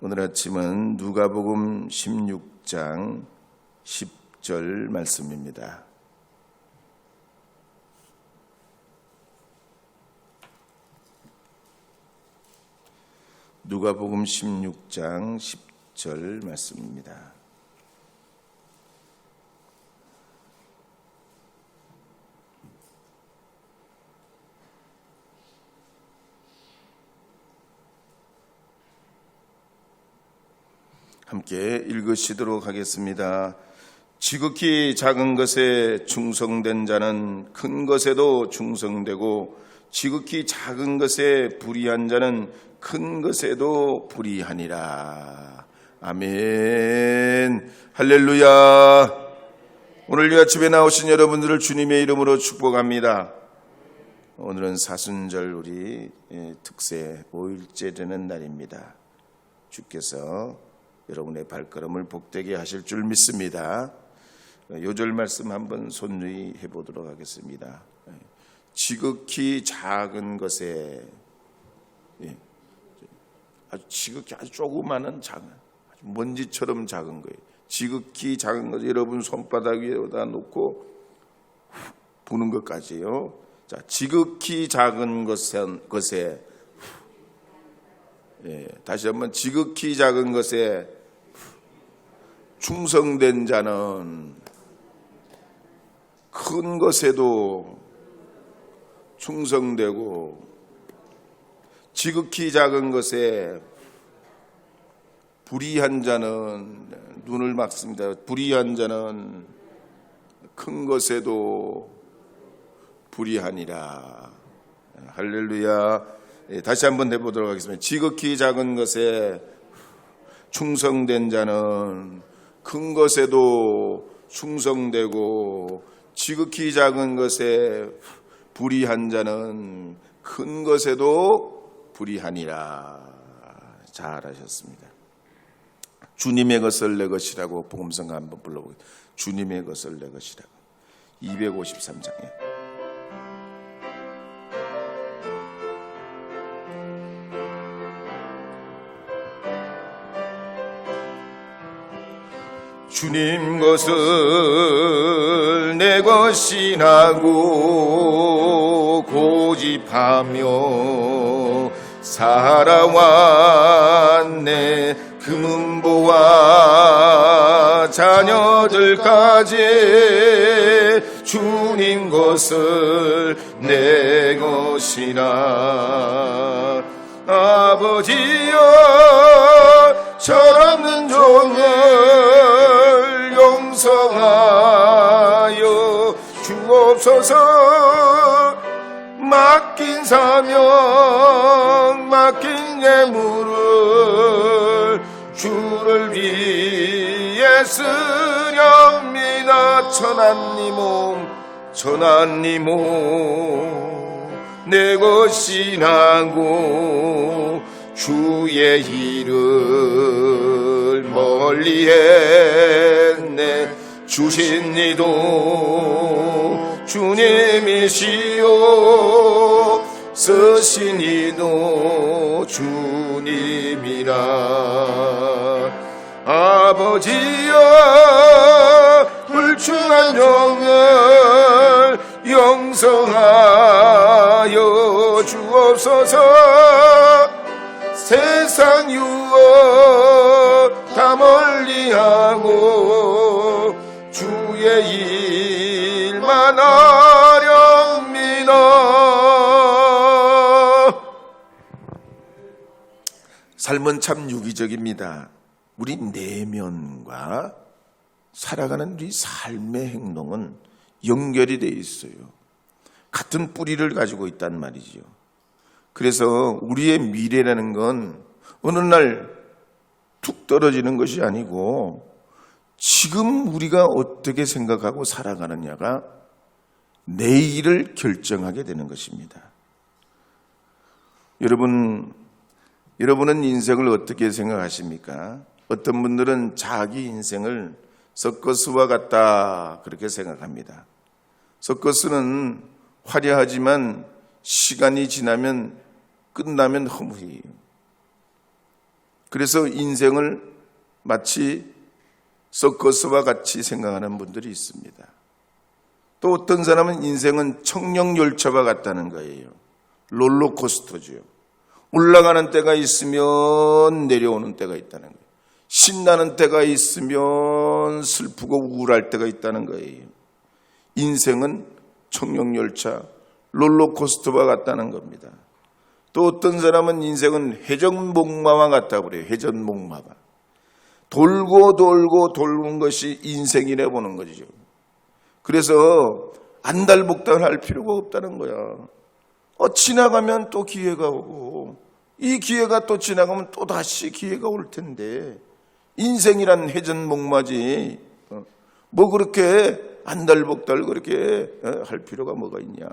오늘 아침은 누가복음 16장 10절 말씀입니다. 누가복음 16장 10절 말씀입니다. 함께 읽으시도록 하겠습니다. 지극히 작은 것에 충성된 자는 큰 것에도 충성되고 지극히 작은 것에 불의한 자는 큰 것에도 불의하니라. 아멘. 할렐루야. 오늘 이 아침에 나오신 여러분들을 주님의 이름으로 축복합니다. 오늘은 사순절 우리 특세 5일째 되는 날입니다. 주께서 여러분의 발걸음을 복되게 하실 줄 믿습니다. 요절 말씀 한번 손누이 해보도록 하겠습니다. 지극히 작은 것에 예, 아주 지극히 아주 조그마한 작은 아주 먼지처럼 작은 거예요. 지극히 작은 것 여러분 손바닥 위에다 놓고 부는 것까지요. 자, 지극히 작은 것에, 것에 예, 다시 한번 지극히 작은 것에 충성된 자는 큰 것에도 충성되고 지극히 작은 것에 불의한 자는 눈을 막습니다. 불의한 자는 큰 것에도 불의하니라. 할렐루야. 예, 다시 한번 해보도록 하겠습니다. 지극히 작은 것에 충성된 자는 큰 것에도 충성되고 지극히 작은 것에 불의한 자는 큰 것에도 불의하니라. 잘하셨습니다. 주님의 것을 내 것이라고 복음성 한번 불러보겠습니다. 주님의 것을 내 것이라고. 253장에. 주님 것을 내 것이라고 고집하며 살아왔네. 금은보와 자녀들까지 주님 것을 내 것이라. 아버지여 주옵소서 맡긴 사명 맡긴 예물을 주를 위해 쓰렵니다. 천한님 몸 천한님 몸내 것이라고 주의 일을 멀리 했네. 주신 이도 주님이시오. 쓰시니도 주님이라. 아버지여 불충한 영을 영성하여 주옵소서. 세상 유혹 다 멀리하고 나렵니다. 삶은 참 유기적입니다. 우리 내면과 살아가는 우리 삶의 행동은 연결이 되어 있어요. 같은 뿌리를 가지고 있단 말이죠. 그래서 우리의 미래라는 건 어느 날 툭 떨어지는 것이 아니고 지금 우리가 어떻게 생각하고 살아가느냐가 내일을 결정하게 되는 것입니다. 여러분, 여러분은 인생을 어떻게 생각하십니까? 어떤 분들은 자기 인생을 서커스와 같다 그렇게 생각합니다. 서커스는 화려하지만 시간이 지나면 끝나면 허무해요. 그래서 인생을 마치 서커스와 같이 생각하는 분들이 있습니다. 또 어떤 사람은 인생은 청룡열차와 같다는 거예요. 롤러코스터죠. 올라가는 때가 있으면 내려오는 때가 있다는 거예요. 신나는 때가 있으면 슬프고 우울할 때가 있다는 거예요. 인생은 청룡열차, 롤러코스터와 같다는 겁니다. 또 어떤 사람은 인생은 회전목마와 같다고 그래요. 회전목마가. 돌고 돌고 돌는 것이 인생이래 보는 거죠. 그래서 안달복달 할 필요가 없다는 거야. 어, 지나가면 또 기회가 오고, 이 기회가 또 지나가면 또 다시 기회가 올 텐데, 인생이란 회전목마지, 어, 뭐 그렇게 안달복달 그렇게 어, 할 필요가 뭐가 있냐.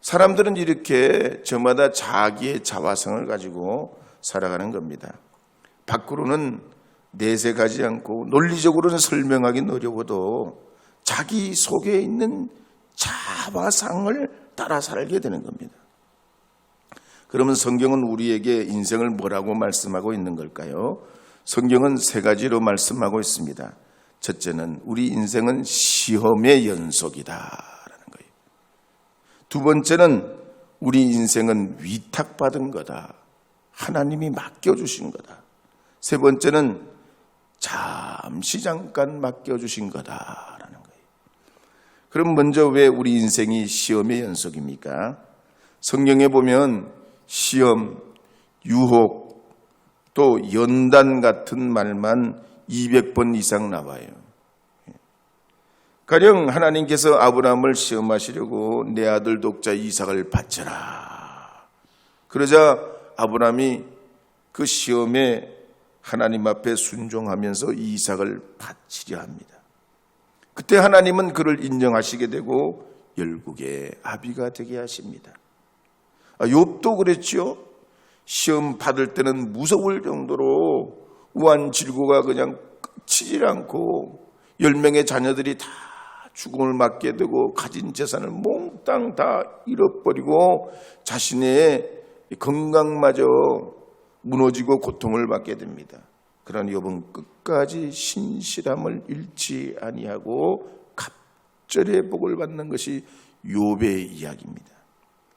사람들은 이렇게 저마다 자기의 자화성을 가지고 살아가는 겁니다. 밖으로는 내색하지 않고 논리적으로는 설명하기 어려워도 자기 속에 있는 자화상을 따라 살게 되는 겁니다. 그러면 성경은 우리에게 인생을 뭐라고 말씀하고 있는 걸까요? 성경은 세 가지로 말씀하고 있습니다. 첫째는 우리 인생은 시험의 연속이다라는 거예요. 두 번째는 우리 인생은 위탁받은 거다. 하나님이 맡겨주신 거다. 세 번째는 잠시 잠깐 맡겨주신 거예요. 그럼 먼저 왜 우리 인생이 시험의 연속입니까? 성경에 보면 시험, 유혹, 또 연단 같은 말만 200번 이상 나와요. 가령 하나님께서 아브라함을 시험하시려고 내 아들 독자 이삭을 바쳐라. 그러자 아브라함이 그 시험에 하나님 앞에 순종하면서 이삭을 바치려 합니다. 그때 하나님은 그를 인정하시게 되고 열국의 아비가 되게 하십니다. 아, 욥도 그랬지요. 시험 받을 때는 무서울 정도로 우한질고가 그냥 끝이질 않고 열 명의 자녀들이 다 죽음을 맞게 되고 가진 재산을 몽땅 다 잃어버리고 자신의 건강마저 무너지고 고통을 받게 됩니다. 그러나 욥은 끝까지 신실함을 잃지 아니하고 갑절의 복을 받는 것이 욥의 이야기입니다.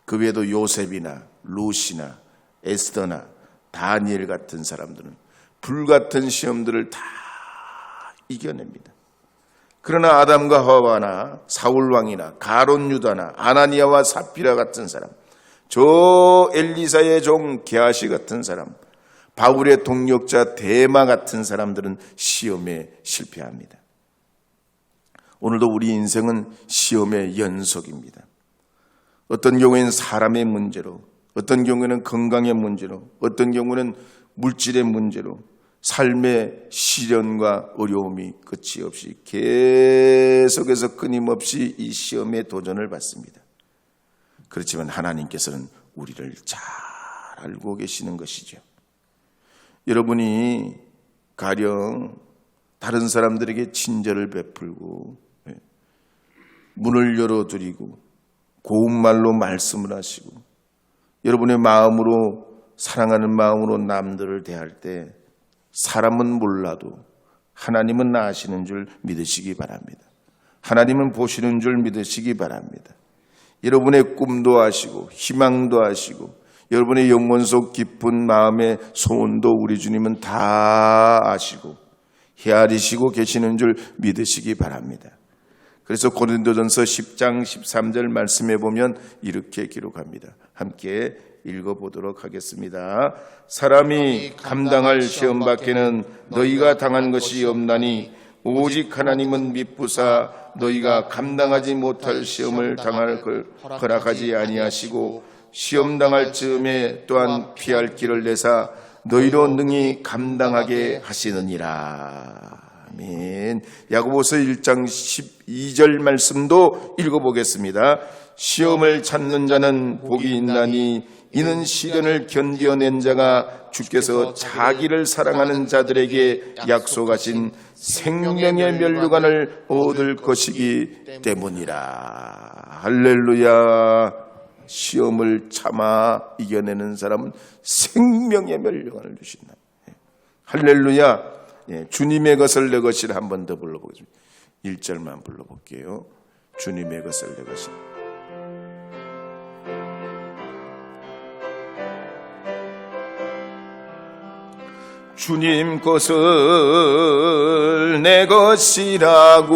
그 외에도 요셉이나 루시나 에스더나 다니엘 같은 사람들은 불같은 시험들을 다 이겨냅니다. 그러나 아담과 하와나 사울 왕이나 가론 유다나 아나니아와 사피라 같은 사람, 저 엘리사의 종 게하시 같은 사람, 바울의 동력자 대마 같은 사람들은 시험에 실패합니다. 오늘도 우리 인생은 시험의 연속입니다. 어떤 경우에는 사람의 문제로, 어떤 경우에는 건강의 문제로, 어떤 경우는 물질의 문제로, 삶의 시련과 어려움이 끝이 없이 계속해서 끊임없이 이 시험에 도전을 받습니다. 그렇지만 하나님께서는 우리를 잘 알고 계시는 것이죠. 여러분이 가령 다른 사람들에게 친절을 베풀고 예, 문을 열어드리고 고운 말로 말씀을 하시고 여러분의 마음으로 사랑하는 마음으로 남들을 대할 때 사람은 몰라도 하나님은 아시는 줄 믿으시기 바랍니다. 하나님은 보시는 줄 믿으시기 바랍니다. 여러분의 꿈도 아시고 희망도 아시고 여러분의 영혼 속 깊은 마음의 소원도 우리 주님은 다 아시고 헤아리시고 계시는 줄 믿으시기 바랍니다. 그래서 고린도전서 10장 13절 말씀에 보면 이렇게 기록합니다. 함께 읽어보도록 하겠습니다. 사람이 감당할 시험 밖에는 너희가 당한 것이 없나니 오직 하나님은 미쁘사 너희가 감당하지 못할 시험을 당할 걸 허락하지 아니하시고 시험 당할 즈음에 또한 피할 길을 내사 너희로 능히 감당하게 하시느니라. 아멘. 야고보서 1장 12절 말씀도 읽어보겠습니다. 시험을 찾는 자는 복이 있나니 이는 시련을 견뎌낸 자가 주께서 자기를 사랑하는 자들에게 약속하신 생명의 멸류관을 얻을 것이기 때문이라. 할렐루야. 시험을 참아 이겨내는 사람은 생명의 멸류관을 주신다. 할렐루야. 예, 주님의 것을 내 것이라 한 번 더 불러보겠습니다. 1절만 불러볼게요. 주님의 것을 내 것이라. 주님 것을 내 것이라고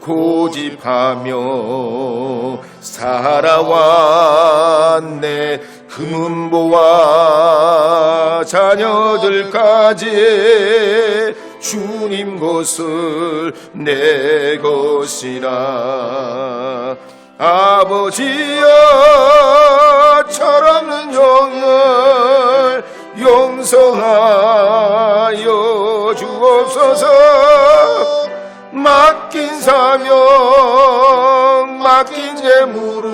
고집하며 살아왔네. 금은보와 자녀들까지 주님 것을 내 것이라. 아버지여 철없는 용서하여 주옵소서. 맡긴 사명 맡긴 재물을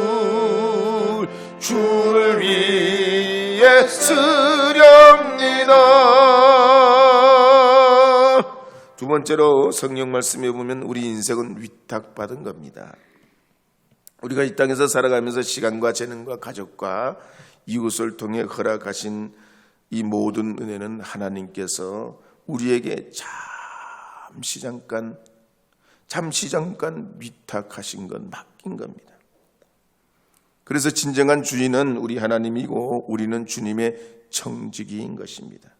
주를 위해 쓰렵니다. 두 번째로 성경 말씀에 보면 우리 인생은 위탁받은 겁니다. 우리가 이 땅에서 살아가면서 시간과 재능과 가족과 이웃을 통해 허락하신 이 모든 은혜는 하나님께서 우리에게 잠시 잠깐 잠시 잠깐 위탁하신 것 맡긴 겁니다. 그래서 진정한 주인은 우리 하나님이고 우리는 주님의 청지기인 것입니다.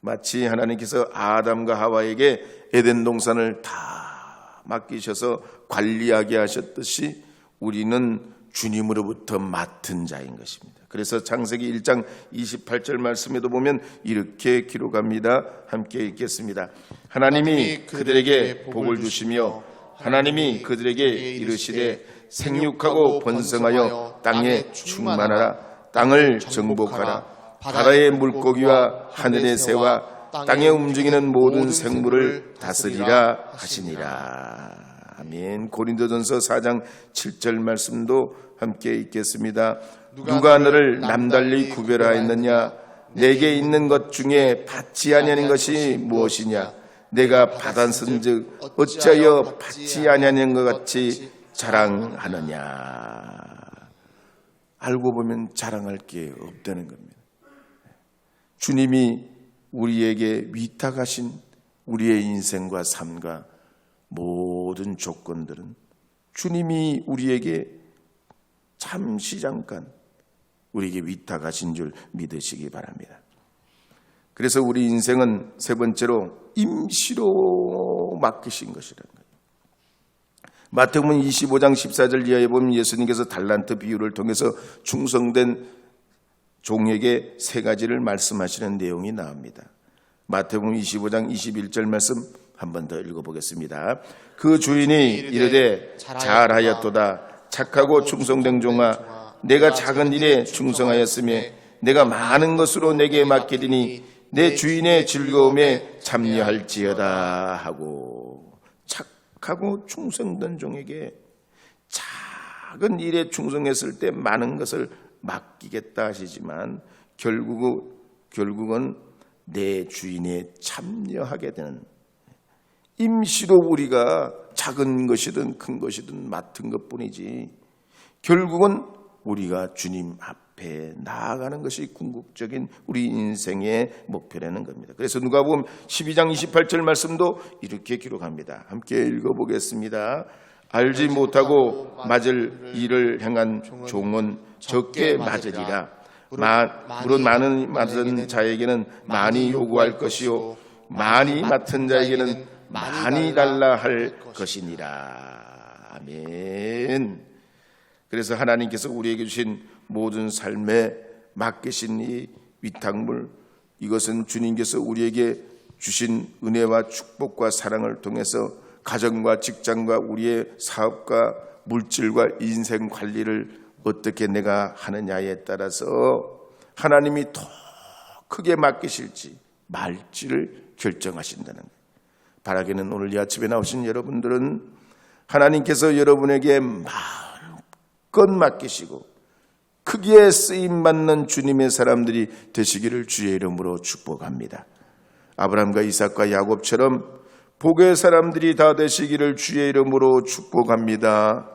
마치 하나님께서 아담과 하와에게 에덴 동산을 다 맡기셔서 관리하게 하셨듯이 우리는 주님으로부터 맡은 자인 것입니다. 그래서 창세기 1장 28절 말씀에도 보면 이렇게 기록합니다. 함께 읽겠습니다. 하나님이 그들에게 복을 주시며 하나님이 그들에게 이르시되 생육하고 번성하여 땅에 충만하라 땅을 정복하라 바다의 물고기와 하늘의 새와 땅에 움직이는 모든 생물을 다스리라 하시니라. 아멘. 고린도전서 4장 7절 말씀도 함께 읽겠습니다. 누가 너를 남달리 구별하였느냐? 내게 있는 것 중에 받지 아니하는 것이 무엇이냐? 내가 받았은즉 어찌하여 받지 아니하는 것 같이 자랑하느냐? 알고 보면 자랑할 게 없다는 겁니다. 주님이 우리에게 위탁하신 우리의 인생과 삶과 모든 조건들은 주님이 우리에게 잠시 잠깐 우리에게 위탁하신 줄 믿으시기 바랍니다. 그래서 우리 인생은 세 번째로 임시로 맡기신 것이라는 거예요. 마태복음 25장 14절 이하에 보면 예수님께서 달란트 비유를 통해서 충성된 종에게 세 가지를 말씀하시는 내용이 나옵니다. 마태복음 25장 21절 말씀 한 번 더 읽어보겠습니다. 그 주인이 이르되 잘하였도다 착하고 충성된 종아 내가 작은 일에 충성하였으며 내가 많은 것으로 내게 맡기리니 내 주인의 즐거움에 참여할지어다 하고 착하고 충성된 종에게 작은 일에 충성했을 때 많은 것을 맡기겠다 하시지만 결국은 결국은 내 주인에 참여하게 되는 임시로 우리가 작은 것이든 큰 것이든 맡은 것 뿐이지 결국은 우리가 주님 앞에 나아가는 것이 궁극적인 우리 인생의 목표라는 겁니다. 그래서 누가 보면 12장 28절 말씀도 이렇게 기록합니다. 함께 읽어보겠습니다. 알지 못하고 맞을 일을 행한 종은 적게 맞으리라. 물론 많은 맞은 자에게는 많이 요구할 것이요 많이 맡은 자에게는 많이 달라 할 것이니라. 아멘. 그래서 하나님께서 우리에게 주신 모든 삶에 맡기신 이 위탁물 이것은 주님께서 우리에게 주신 은혜와 축복과 사랑을 통해서 가정과 직장과 우리의 사업과 물질과 인생 관리를 어떻게 내가 하느냐에 따라서 하나님이 더 크게 맡기실지 말지를 결정하신다는 거예요. 바라기는 오늘 이 아침에 나오신 여러분들은 하나님께서 여러분에게 마음껏 맡기시고 크기에 쓰임 받는 주님의 사람들이 되시기를 주의 이름으로 축복합니다. 아브라함과 이삭과 야곱처럼 복의 사람들이 다 되시기를 주의 이름으로 축복합니다.